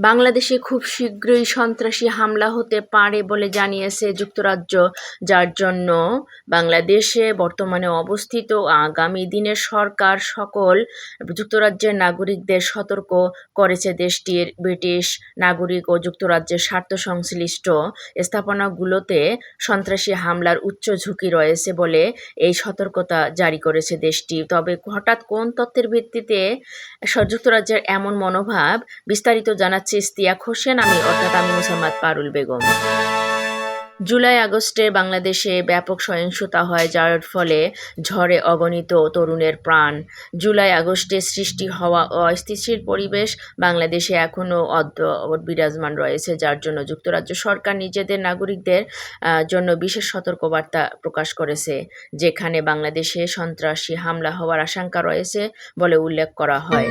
বাংলাদেশে খুব শীঘ্রই সন্ত্রাসী হামলা হতে পারে বলে জানিয়েছে যুক্তরাজ্য, যার জন্য বাংলাদেশে বর্তমানে অবস্থিত আগামী দিনের সরকার সকল যুক্তরাজ্যের নাগরিকদের সতর্ক করেছে দেশটির ব্রিটিশ নাগরিক ও যুক্তরাজ্যের স্বার্থ সংশ্লিষ্ট স্থাপনাগুলোতে সন্ত্রাসী হামলার উচ্চ ঝুঁকি রয়েছে বলে এই সতর্কতা জারি করেছে দেশটি। তবে হঠাৎ কোন তথ্যের ভিত্তিতে যুক্তরাজ্যের এমন মনোভাব বিস্তারিত জানাচ্ছে ইস্তিয়াক হোসেন, আমি অর্থাৎ আমি মুসাম্মদ পারুল বেগম। জুলাই আগস্টে বাংলাদেশে ব্যাপক সহিংসতা হয়, যার ফলে ঝড়ে অগণিত তরুণের প্রাণ। জুলাই আগস্টে সৃষ্টি হওয়া অস্থিতিশীল পরিবেশ বাংলাদেশে এখনও অদ্ভুত বিরাজমান রয়েছে, যার জন্য যুক্তরাজ্য সরকার নিজেদের নাগরিকদের জন্য বিশেষ সতর্কবার্তা প্রকাশ করেছে, যেখানে বাংলাদেশে সন্ত্রাসী হামলা হওয়ার আশঙ্কা রয়েছে বলে উল্লেখ করা হয়।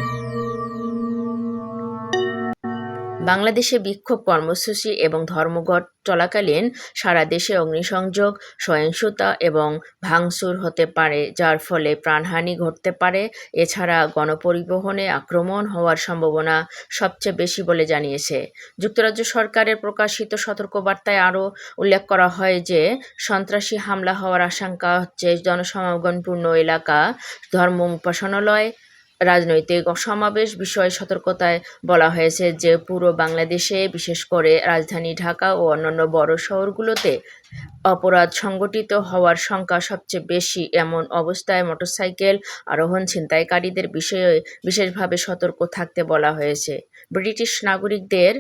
বাংলাদেশে বিক্ষোভ কর্মসূচি এবং ধর্মঘট চলাকালীন সারা দেশে অগ্নিসংযোগ, সহিংসতা এবং ভাঙচুর হতে পারে, যার ফলে প্রাণহানি ঘটতে পারে। এছাড়া গণপরিবহনে আক্রমণ হওয়ার সম্ভাবনা সবচেয়ে বেশি বলে জানিয়েছে। যুক্তরাজ্য সরকারের প্রকাশিত সতর্কবার্তায় আরও উল্লেখ করা হয় যে, সন্ত্রাসী হামলা হওয়ার আশঙ্কা হচ্ছে জনসমাগমপূর্ণ এলাকা, ধর্ম উপাসনালয় রাজনৈতিক সমাবেশ বিষয়ে সতর্কতায় বলা হয়েছে যে পুরো বাংলাদেশে, বিশেষ করে রাজধানী ঢাকা ও অন্যান্য বড় শহরগুলোতে অপরাধ সংগঠিত হওয়ার সংখ্যা সবচেয়ে বেশি। এমন অবস্থায় মোটরসাইকেল আরোহণ ছিনতাইকারীদের বিষয়ে বিশেষভাবে সতর্ক থাকতে বলা হয়েছে। ব্রিটিশ নাগরিকদের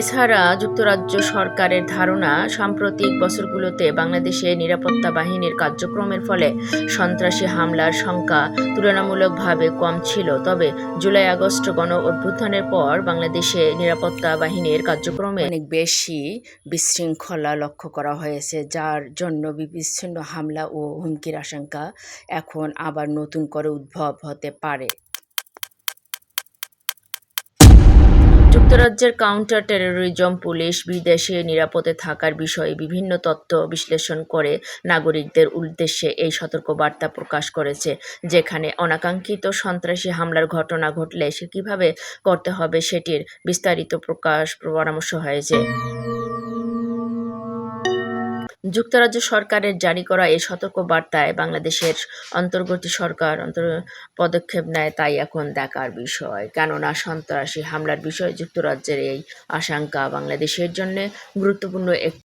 এছাড়া যুক্তরাজ্য সরকারের ধারণা, সাম্প্রতিক বছরগুলোতে বাংলাদেশে নিরাপত্তা বাহিনীর কার্যক্রমের ফলে সন্ত্রাসী হামলার সংখ্যা তুলনামূলকভাবে কম ছিল। তবে জুলাই, আগস্ট গণ অভ্যুত্থানের পর বাংলাদেশে নিরাপত্তা বাহিনীর কার্যক্রমে অনেক বেশি বিশৃঙ্খলা লক্ষ্য করা হয়েছে, যার জন্য বিচ্ছিন্ন হামলা ও হুমকির আশঙ্কা এখন আবার নতুন করে উদ্ভব হতে পারে। যুক্তরাজ্যের কাউন্টার টেরোরিজম পুলিশ বিদেশে নিরাপদে থাকার বিষয়ে বিভিন্ন তথ্য বিশ্লেষণ করে নাগরিকদের উদ্দেশ্যে এই সতর্ক বার্তা প্রকাশ করেছে, যেখানে অনাকাঙ্ক্ষিত সন্ত্রাসী হামলার ঘটনা ঘটলে সে কীভাবে করতে হবে সেটির বিস্তারিত প্রকাশ পরামর্শ হয়েছে। যুক্তরাজ্য সরকারের জারি করা এই সতর্কবার্তায় বাংলাদেশের অন্তর্বর্তী সরকার অন্তর পদক্ষেপ নেয় তাই এখন দেখার বিষয়। কেননা সন্ত্রাসী হামলার বিষয়ে যুক্তরাজ্যের এই আশঙ্কা বাংলাদেশের জন্য গুরুত্বপূর্ণ এক